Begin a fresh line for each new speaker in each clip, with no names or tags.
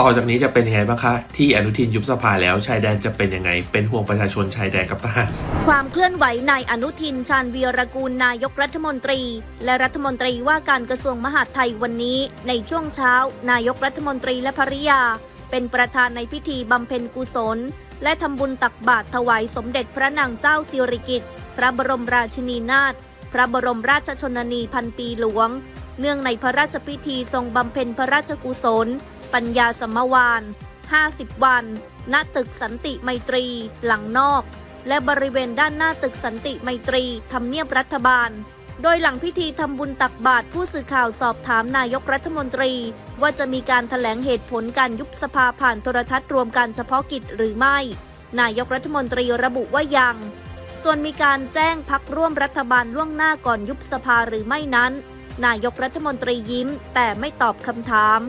ต่อจากนี้จะเป็นยังไงบ้างคะ ที่อนุทินยุบสภาแล้วชายแดนจะเป็นยังไง เป็นห่วงประชาชนชายแดนกับทหาร
ความเคลื่อนไหวนายอนุทินชาญวีรกูลนายกรัฐมนตรี และรัฐมนตรีว่าการกระทรวงมหาดไทยวันนี้ ในช่วงเช้า นายกรัฐมนตรีและภริยา เป็นประธานในพิธีบำเพ็ญกุศล และทำบุญตักบาตรถวายสมเด็จพระนางเจ้าสิริกิติ์พระบรมราชินีนาถพระบรมราชชนนีพันปีหลวง เนื่องในพระราชพิธีทรงบำเพ็ญพระราชกุศล ปัญญาสมวาน 50 วัน ณ ตึกสันติไมตรี หลังนอก และบริเวณด้านหน้าตึกสันติไมตรีทำเนียบรัฐบาล โดยหลังพิธีทำบุญตักบาตรผู้สื่อข่าวสอบถามนายกรัฐมนตรี ว่าจะมีการถแถลงเหตุผลการยุบสภาผ่านโทรทัศน์รวมการเฉพาะกิจหรือไม่ นายกรัฐมนตรีระบุว่ายัง ส่วนมีการแจ้งพักร่วมรัฐบาลล่วงหน้าก่อนยุบสภาหรือไม่นั้นนายกรัฐมนตรียิ้มแต่ไม่ตอบคำถาม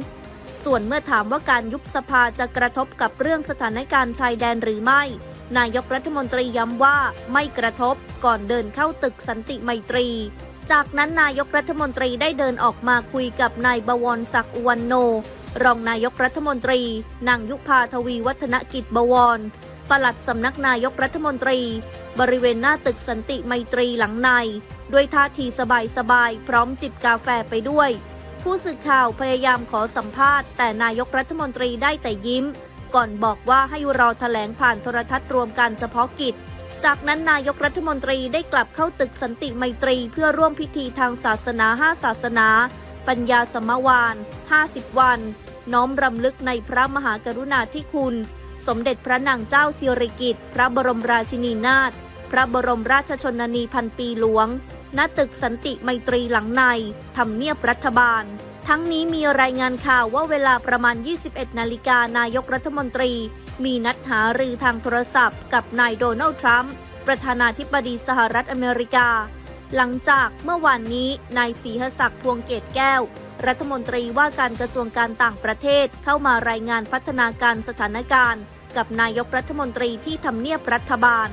ส่วนเมื่อถามว่าการยุบสภาจะกระทบกับเรื่องสถานการณ์ชายแดนหรือไม่ นายกรัฐมนตรีย้ำว่าไม่กระทบก่อนเดินเข้าตึกสันติไมตรี จากนั้นนายกรัฐมนตรีได้เดินออกมาคุยกับนายบวรศักดิ์อวันโน รองนายกรัฐมนตรี นางยุพาทวีวัฒนกิจบวรปลัดสำนักนายกรัฐมนตรี บริเวณหน้าตึกสันติไมตรีหลังใน ด้วยท่าทีสบายๆพร้อมจิบกาแฟไปด้วย ผู้สื่อข่าวพยายามขอสัมภาษณ์ แต่นายกรัฐมนตรีได้แต่ยิ้ม ก่อนบอกว่าให้รอแถลงผ่านโทรทัศน์รวมการเฉพาะกิจ จากนั้นนายกรัฐมนตรีได้กลับเข้าตึกสันติไมตรีเพื่อร่วมพิธีทางศาสนาห้าศาสนา ปัญญาสมวาน 50 วัน น้อมรำลึกในพระมหากรุณาธิคุณ สมเด็จพระนางเจ้าสิริกิติ์พระบรมราชินีนาถพระบรมราชชนนีพันปีหลวง ณตึกสันติไมตรีหลังในทำเนียบรัฐบาล ทั้งนี้มีรายงานข่าวว่าเวลาประมาณ 21 นาฬิกานายกรัฐมนตรี มีนัดหารือทางโทรศัพท์ กับนายโดนัลด์ทรัมป์ประธานาธิบดีสหรัฐอเมริกา หลังจากเมื่อวานนี้นายศรีหศักดิ์พวงเกตแก้ว รัฐมนตรีว่าการกระทรวงการต่างประเทศเข้ามารายงานพัฒนาการสถานการณ์ กับนายกรัฐมนตรีที่ทำเนียบรัฐบาล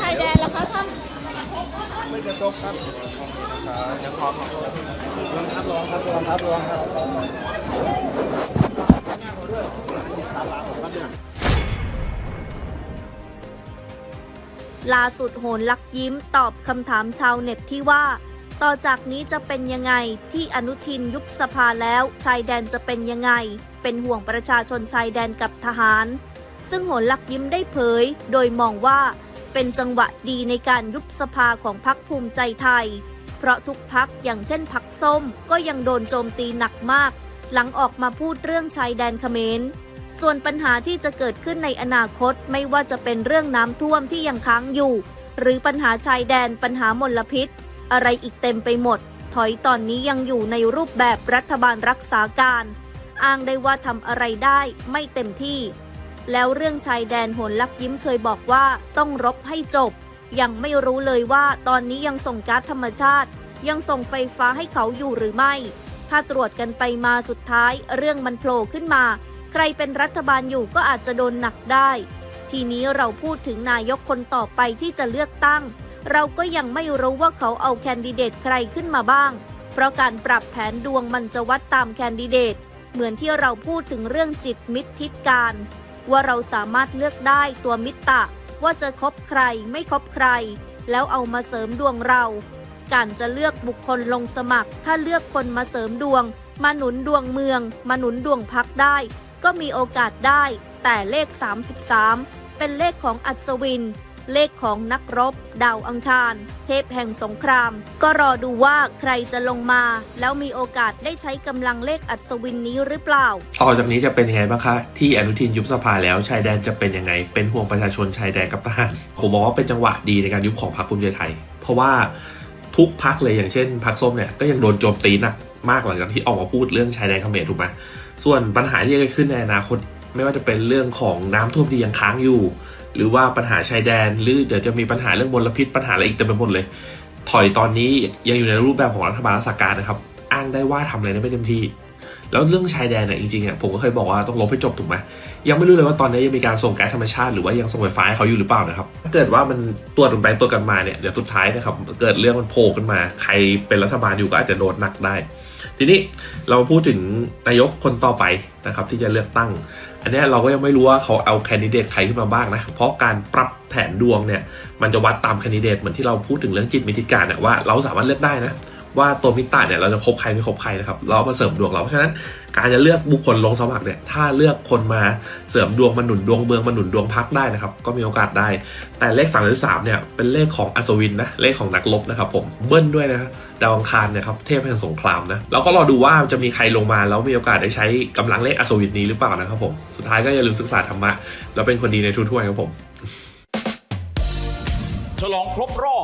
ชายแดนแล้วคะท่าน
ไม่กระทบครับเดี๋ยวขอลองครับลองครับลองครับลองครับ
ล่าสุดโหนลักยิ้มตอบคำถามชาวเน็ตที่ว่า ต่อจากนี้จะเป็นยังไงที่อนุทินยุบสภาแล้วชายแดนจะเป็นยังไง เป็นห่วงประชาชนชายแดนกับทหาร ซึ่งโหนลักยิ้มได้เผย โดยมองว่าเป็นจังหวะดีในการยุบสภาของพรรคภูมิใจไทย เพราะทุกพักอย่างเช่นพักส้มก็ยังโดนโจมตีหนักมาก หลังออกมาพูดเรื่องชายแดนเขมรส่วนปัญหาที่จะเกิดขึ้นในอนาคตไม่ว่าจะเป็นเรื่องน้ำท่วมที่ยังค้างอยู่ หรือปัญหาชายแดนปัญหามลพิษ อะไรอีกเต็มไปหมด ถอยตอนนี้ยังอยู่ในรูปแบบรัฐบาลรักษาการ อ้างได้ว่าทำอะไรได้ไม่เต็มที่ แล้วเรื่องชายแดนโหนลักยิ้มเคยบอกว่าต้องรบให้จบ ยังไม่รู้เลยว่าตอนนี้ยังส่งก๊าซธรรมชาติ ยังส่งไฟฟ้าให้เขาอยู่หรือไม่ ถ้าตรวจกันไปมาสุดท้าย เรื่องมันโผล่ขึ้นมา ใครเป็นรัฐบาลอยู่ก็อาจจะโดนหนักได้ ทีนี้เราพูดถึงนายกคนต่อไปที่จะเลือกตั้ง เราก็ยังไม่รู้ว่าเขาเอาแคนดิเดตใครขึ้นมาบ้าง เพราะการปรับแผนดวงมันจะวัดตามแคนดิเดต เหมือนที่เราพูดถึงเรื่องจิตมิตรทิศการ ว่าเราสามารถเลือกได้ตัวมิตรตะ ว่าจะคบใครไม่คบใคร แล้วเอามาเสริมดวงเรา การจะเลือกบุคคลลงสมัคร ถ้าเลือกคนมาเสริมดวง มาหนุนดวงเมือง มาหนุนดวงพักได้ ก็มีโอกาสได้ แต่เลข 33 เป็นเลขของอัศวิน เลขของนักรบ ดาวอังคาร เทพแห่งสงคราม ก็รอดูว่าใครจะลงมา แล้วมีโอกาสได้ใช้กำลังเลขอัศวินนี้หรือเปล่า
ต่อจากนี้จะเป็นยังไงบ้างคะ ที่อนุทินยุบสภาแล้วชายแดนจะเป็นยังไง เป็นห่วงประชาชนชายแดนกับทหารผมมองว่าเป็นจังหวะดีในการยุบของพรรคภูมิใจไทย เพราะว่าทุกพักเลยอย่างเช่นพักส้มเนี่ยก็ยังโดนโจมตีหนักมากหลังจากที่ออกมาพูดเรื่องชายแดนเขมรถูกไหมส่วนปัญหาที่จะเกิดขึ้นในอนาคต ไม่ว่าจะเป็นเรื่องของน้ำท่วมที่ยังค้างอยู่ หรือว่าปัญหาชายแดน หรือเดี๋ยวจะมีปัญหาเรื่องมลพิษปัญหาอะไรอีกเต็มไปหมดเลย ถอยตอนนี้ยังอยู่ในรูปแบบของรัฐบาลรักษาการนะครับ อ้างได้ว่าทำอะไรได้ไม่เต็มที่ แล้วเรื่องชายแดนเนี่ยจริงๆอะผมก็เคยบอกว่าต้องลบให้จบถูกไหมยังไม่รู้เลยว่าตอนนี้ยังมีการส่งแก๊สธรรมชาติหรือว่ายังส่งไฟฟ้าให้เขาอยู่หรือเปล่านะครับถ้าเกิดว่ามันตัวจกันไปตัวกันมาเนี่ยเดี๋ยวสุดท้ายนะครับเกิดเรื่องมันโผล่ขึ้นมา ใครเป็นรัฐบาลอยู่ก็อาจจะโดนหนักได้ ทีนี้เราพูดถึงนายกคนต่อไปนะครับที่จะเลือกตั้ง อันนี้เราก็ยังไม่รู้ว่าเขาเอาแคนดิเดตใครขึ้นมาบ้างนะ เพราะการปรับแผนดวงเนี่ยมันจะวัดตามแคนดิเดตเหมือนที่เราพูดถึงเรื่องจิตมิติการเนี่ยว่าเราสามารถเลือกได้นะ ว่าตัวมิตาเนี่ยเราจะคบใครไม่คบใครนะครับเรามาเสริมดวงเราเพราะฉะนั้นการจะเลือกบุคคลลงสมัครเนี่ยถ้าเลือกคนมาเสริมดวงมาหนุนดวงเมืองมาหนุนดวงพักได้นะครับก็มีโอกาสได้ แต่เลข3ามสามเนี่ยเป็นเลขของอัศวินนะเลขของนักรบนะครับผมเบิ้ลด้วยนะดาวอังคารเนี่ยครับเทพแห่งสงครามนะแล้วก็รอดูว่าจะมีใครลงมาแล้วมีโอกาสได้ใช้กำลังเลขอัศวินนี้หรือเปล่านะครับผมสุดท้ายก็อย่าลืมศึกษาธรรมะแล้วเป็นคนดีในทุกถ้วยครับผม
ฉลองครบรอบ